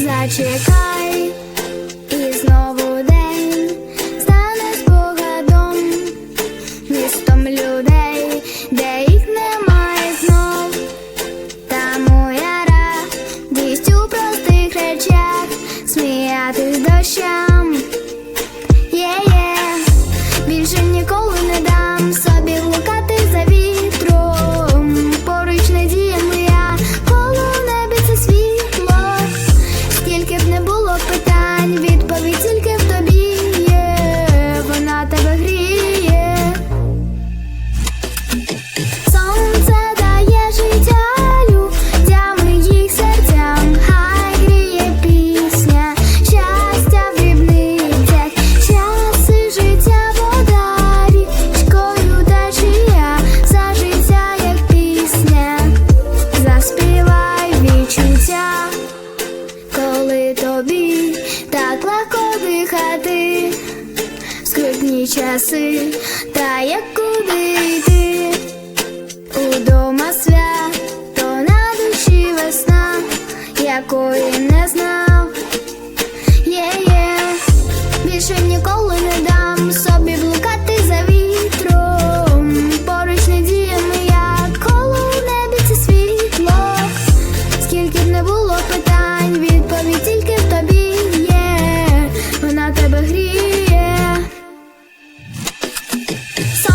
Зачекай, і знову день стане спогадом, містом людей, де їх немає знов. Та моя радість у простих речах, сміятись дощам. Часи, та як куди йти удома свят, то на душі весна, якої не знав. Є-є, більше ніколи не So